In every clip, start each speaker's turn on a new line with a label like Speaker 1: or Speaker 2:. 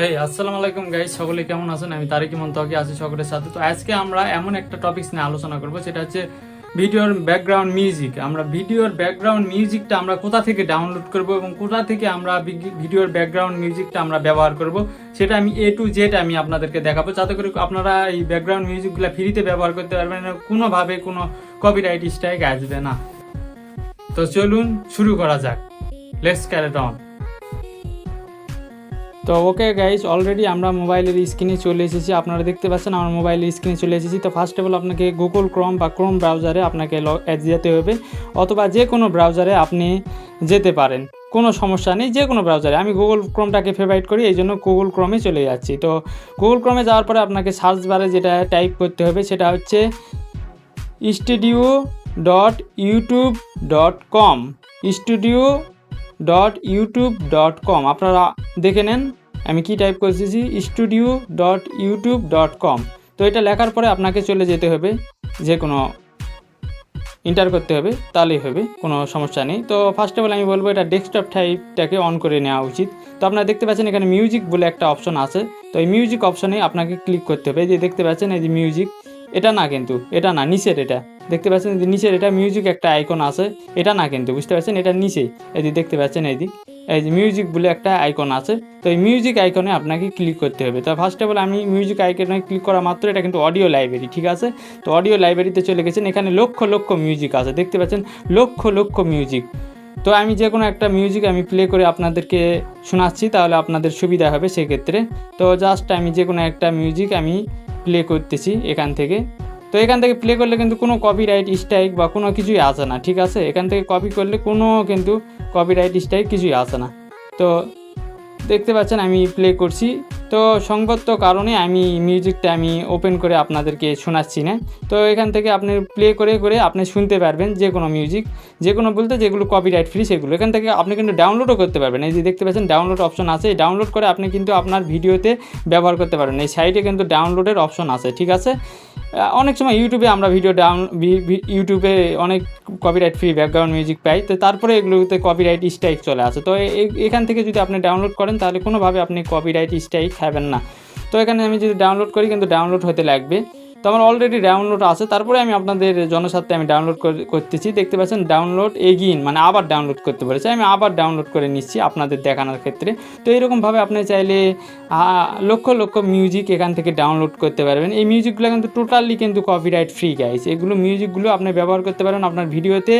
Speaker 1: হেই আসসালামু আলাইকুম গাইস সকলে কেমন আছেন? আমি তারিক মন্তকি আছি সকলের সাথে। তো আজকে আমরা এমন একটা টপিকস নিয়ে আলোচনা করব, সেটা হচ্ছে ভিডিওর ব্যাকগ্রাউন্ড মিউজিক আমরা ভিডিওর ব্যাকগ্রাউন্ড মিউজিকটা আমরা কোথা থেকে ডাউনলোড করব এবং কোথা থেকে আমরা ভিডিওর ব্যাকগ্রাউন্ড মিউজিকটা আমরা ব্যবহার করব, সেটা আমি এ টু জেড আমি আপনাদেরকে দেখাবো। যাতে করে আপনারা এই ব্যাকগ্রাউন্ড মিউজিকগুলো ফ্রিতে ব্যবহার করতে পারবেন না কোনোভাবে কোনো কপিরাইট স্ট্রাইক আসবে না। তো চলুন শুরু করা যাক। লেটস ক্যারেট অন তো ওকে গাইজ অলরেডি আমরা মোবাইলের স্ক্রিনে চলে এসেছি। আপনারা দেখতে পাচ্ছেন, আমার মোবাইলের স্ক্রিনে চলে এসেছি। তো ফার্স্ট অফ অল আপনাকে গুগল ক্রোম বা ক্রোম ব্রাউজারে আপনাকে যেতে হবে, অথবা যে কোনো ব্রাউজারে আপনি যেতে পারেন। কোনো সমস্যা নেই, যে কোনো ব্রাউজারে আমি গুগল ক্রোমটাকে ফেভারিট করি এই জন্য গুগল ক্রোমে চলে যাচ্ছি। তো গুগল ক্রোমে যাওয়ার পরে আপনাকে সার্চ বারে যেটা টাইপ করতে হবে, সেটা হচ্ছে studio dot YouTube dot com studio dot YouTube dot com আপনারা দেখে নেন, আমি কি টাইপ করতেছি studio dot YouTube dot com তো এটা লেখার পরে আপনাকে চলে যেতে হবে, যে কোনো ইন্টার করতে হবে, তাহলেই হবে, কোনো সমস্যা নেই। তো ফার্স্ট অফ অল আমি বলব, এটা ডেস্কটপ টাইপটাকে অন করে নেওয়া উচিত। তো আপনারা দেখতে পাচ্ছেন এখানে মিউজিক বলে একটা অপশন আছে। তো এই মিউজিক অপশনে আপনাকে ক্লিক করতে হবে। যে দেখতে পাচ্ছেন, এই যে মিউজিক এটা না কিন্তু, এটা না, নিচের এটা। দেখতে পাচ্ছেন যে নিচের এটা মিউজিক একটা আইকন আছে। এটা না কিন্তু, বুঝতে পারছেন? এটা নিচে। এই যে দেখতে পাচ্ছেন এই এই যে মিউজিক বলে একটা আইকন আছে। তো এই মিউজিক আইকনে আপনাকে ক্লিক করতে হবে। তো ফার্স্ট অফ অল আমি মিউজিক আইকনে ক্লিক করা মাত্র এটা কিন্তু অডিও লাইব্রেরি ঠিক আছে? তো অডিও লাইব্রেরিতে চলে গেছেন। এখানে লক্ষ লক্ষ মিউজিক আছে। দেখতে পাচ্ছেন? লক্ষ লক্ষ মিউজিক তো আমি যে কোনো একটা মিউজিক আমি প্লে করে আপনাদেরকে শোনাচ্ছি, তাহলে আপনাদের সুবিধা হবে সেক্ষেত্রে। তো জাস্ট আমি যে কোনো একটা মিউজিক আমি প্লে করতেছি এখান থেকে। তো এখান থেকে প্লে করলে কিন্তু কোনো কপিরাইট স্ট্রাইক বা কোনো কিছুই আসে না, ঠিক আছে? এখান থেকে কপি করলে কোনো কিন্তু কপিরাইট স্ট্রাইক কিছুই আসে না। তো দেখতে পাচ্ছেন আমি প্লে করছি। তো সংগত কারণে আমি মিউজিকটা আমি ওপেন করে আপনাদেরকে শোনাচ্ছি না। তো এখান থেকে আপনি প্লে করে করে আপনি শুনতে পারবেন যে কোনো মিউজিক যে কোনো বলতে যেগুলো কপিরাইট ফ্রি সেগুলো। এখান থেকে আপনি কিন্তু ডাউনলোডও করতে পারবেন। এই যে দেখতে পাচ্ছেন ডাউনলোড অপশন আছে। ডাউনলোড করে আপনি কিন্তু আপনার ভিডিওতে ব্যবহার করতে পারবেন। এই সাইডে কিন্তু ডাউনলোডের অপশন আছে, ঠিক আছে? অনেক সময় ইউটিউবে আমরা ভিডিও ডাউন ইউটিউবে অনেক কপিরাইট ফ্রি ব্যাকগ্রাউন্ড মিউজিক পাই, তো তারপরে এগুলোতে কপিরাইট স্ট্রাইক চলে আসে। তো এখান থেকে যদি আপনি ডাউনলোড করেন, তাহলে কোনোভাবে আপনি কপিরাইট স্ট্রাইক খাবেন না। তো এখানে আমি যদি ডাউনলোড করি, কিন্তু ডাউনলোড হতে লাগবে। তো আমার অলরেডি ডাউনলোড আছে। তারপরে আমি আপনাদের জনস্বার্থে আমি ডাউনলোড করতেছি। দেখতে পাচ্ছেন ডাউনলোড এগিন মানে আবার ডাউনলোড করতে পেরেছি আমি আবার ডাউনলোড করে নিচ্ছি আপনাদের দেখানোর ক্ষেত্রে। তো এরকমভাবে আপনি চাইলে লক্ষ লক্ষ মিউজিক এখান থেকে ডাউনলোড করতে পারবেন। এই মিউজিকগুলো কিন্তু টোটালি কিন্তু কপিরাইট ফ্রি গাইস এগুলো মিউজিকগুলো আপনি ব্যবহার করতে পারেন আপনার ভিডিওতে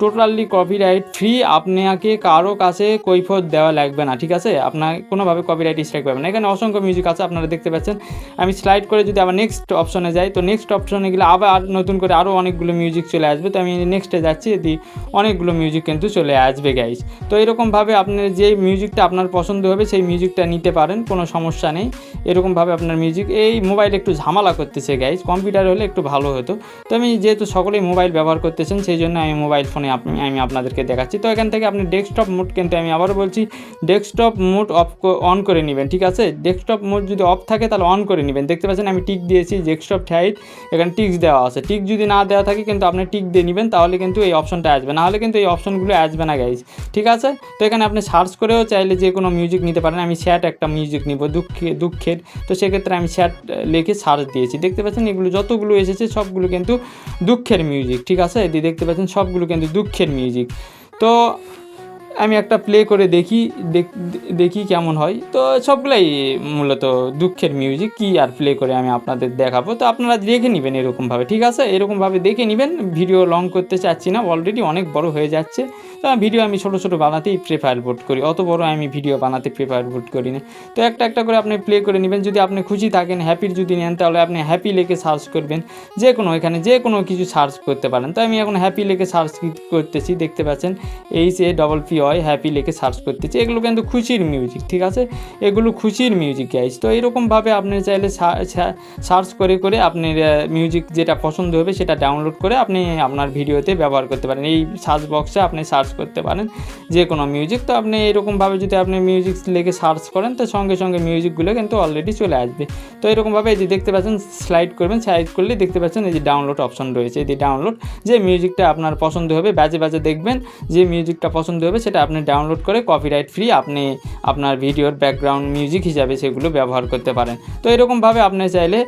Speaker 1: টোটালি কপিরাইট ফ্রি আপনাকে কারও কাছে কৈফত দেওয়া লাগবে না, ঠিক আছে? আপনার কোনোভাবে কপিরাইট স্ট্রাইক পাবেন না। এখানে অসংখ্য মিউজিক আছে, আপনারা দেখতে পাচ্ছেন। আমি স্লাইড করে যদি আবার নেক্সট অপশনে যাই, তো নেক্সট অপশনে গেলে আবার নতুন করে আরও অনেকগুলো মিউজিক চলে আসবে। তো আমি নেক্সটে যাচ্ছি, এদি অনেকগুলো মিউজিক কিন্তু চলে আসবে গাইজ তো এরকমভাবে আপনার যে মিউজিকটা আপনার পছন্দ হবে, সেই মিউজিকটা নিতে পারেন, কোনো সমস্যা নেই। এরকমভাবে আপনার মিউজিক এই মোবাইল একটু ঝামেলা করতেছে গাইজ কম্পিউটার হলে একটু ভালো হতো। তো আমি যেহেতু সকলেই মোবাইল ব্যবহার করতেছেন, সেই জন্য আমি মোবাইল ফোনে আপনি আমি আপনাদেরকে দেখাচ্ছি। তো এখান থেকে আপনি ডেস্কটপ মোড কিন্তু, আমি আবারও বলছি ডেস্কটপ মোড অফ অন করে নেবেন, ঠিক আছে? ডেস্কটপ মোড যদি অফ থাকে, তাহলে অন করে নেবেন। দেখতে পাচ্ছেন, আমি টিক দিয়েছি ডেস্কটপ টাইট এখানে টিক্স দেওয়া আছে। টিক যদি না দেওয়া থাকে, কিন্তু আপনি টিক দিয়ে নেবেন, তাহলে কিন্তু এই অপশনটা আসবে। না হলে কিন্তু এই অপশনগুলো আসবে না গাইজ ঠিক আছে? তো এখানে আপনি সার্চ করেও চাইলে যে কোনো মিউজিক নিতে পারেন। আমি স্যাট একটা মিউজিক নিব, দুঃখে, দুঃখের। তো সেক্ষেত্রে আমি স্যাট লিখে সার্চ দিয়েছি। দেখতে পাচ্ছেন, এগুলো যতগুলো এসেছে, সবগুলো কিন্তু দুঃখের মিউজিক ঠিক আছে? এদি দেখতে পাচ্ছেন, সবগুলো কিন্তু দুঃখের মিউজিক তো আমি একটা প্লে করে দেখি, দেখ- কেমন হয়। তো সবগুলাই মূলত দুঃখের মিউজিক কি আর প্লে করে আমি আপনাদের দেখাবো। তো আপনারা দেখে নেবেন এরকমভাবে, ঠিক আছে? এরকমভাবে দেখে নেবেন। ভিডিও লং করতে চাচ্ছি না অলরেডি অনেক বড় হয়ে যাচ্ছে। তো ভিডিও আমি ছোটো ছোটো বানাতেই প্রেফার বোট করি। অত বড় আমি ভিডিও বানাতে প্রেফার বোট করি না। তো একটা একটা করে আপনি প্লে করে নেবেন। যদি আপনি খুশি থাকেন হ্যাপির যদি নেন, তাহলে আপনি হ্যাপি লেখে সার্চ করবেন। যে কোনো এখানে যে কোনো কিছু সার্চ করতে পারেন। তো আমি এখন হ্যাপি লেখে সার্চ করতেছি, দেখতে পাচ্ছেন এইচ এ ডবল পি হয় হ্যাপি লেখে সার্চ করতেছি এগুলো কিন্তু খুশির মিউজিক ঠিক আছে? এগুলো খুশির মিউজিক গাইজ তো এরকমভাবে আপনি চাইলে সার্চ করে করে আপনি মিউজিক যেটা পছন্দ হবে সেটা ডাউনলোড করে আপনি আপনার ভিডিওতে ব্যবহার করতে পারেন। এই সার্চ বক্সে আপনি সার্চ করতে পারেন যে কোনো মিউজিক তো আপনি এরকমভাবে যদি আপনি মিউজিক লিখে সার্চ করেন, তো সঙ্গে সঙ্গে মিউজিকগুলো কিন্তু অলরেডি চলে আসবে। তো এরকমভাবে এই যে দেখতে পাচ্ছেন স্লাইড করবেন স্লাইড করলে দেখতে পাচ্ছেন এই যে ডাউনলোড অপশন রয়েছে। এই যে ডাউনলোড যে মিউজিকটা আপনার পছন্দ হবে, বাজে বাজে দেখবেন, যে মিউজিকটা পছন্দ হবে সেটা সেটা আপনি ডাউনলোড করে কপিরাইট ফ্রি আপনি আপনার ভিডিওর ব্যাকগ্রাউন্ড মিউজিক হিসাবে সেগুলো ব্যবহার করতে পারেন। তো এরকমভাবে আপনি চাইলে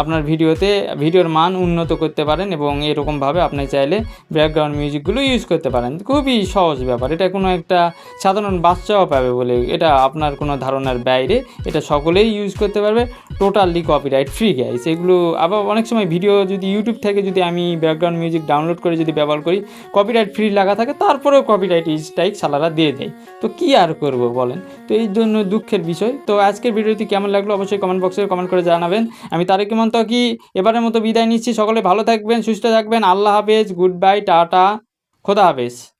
Speaker 1: আপনার ভিডিওতে, ভিডিওর মান উন্নত করতে পারেন এবং এরকমভাবে আপনি চাইলে ব্যাকগ্রাউন্ড মিউজিকগুলো ইউজ করতে পারেন। খুবই সহজ ব্যাপার। এটা কোনো একটা সাধারণ বাচ্চাও পাবে বলে এটা আপনার কোনো ধারণার বাইরে। এটা সকলেই ইউজ করতে পারবে। টোটালি কপিরাইট ফ্রি গাইস এগুলো আবার অনেক সময় ভিডিও যদি ইউটিউব থেকে যদি আমি ব্যাকগ্রাউন্ড মিউজিক ডাউনলোড করে যদি ব্যবহার করি কপিরাইট ফ্রি লাগা থাকে, তারপরেও কপিরাইট স্ট্রাইক সালারা দিয়ে দেয়। তো কি আর করব বলেন? তো এই জন্য দুঃখের বিষয়। তো আজকের ভিডিওটি কেমন লাগল অবশ্যই কমেন্ট বক্সে কমেন্ট করে জানাবেন। আমি তারেক মন্ত কি এবারের মতো বিদায় নিচ্ছি। সকলে ভালো থাকবেন, সুস্থ থাকবেন। আল্লাহ হাফেজ। Good bye tata. খোদা হাফেজ।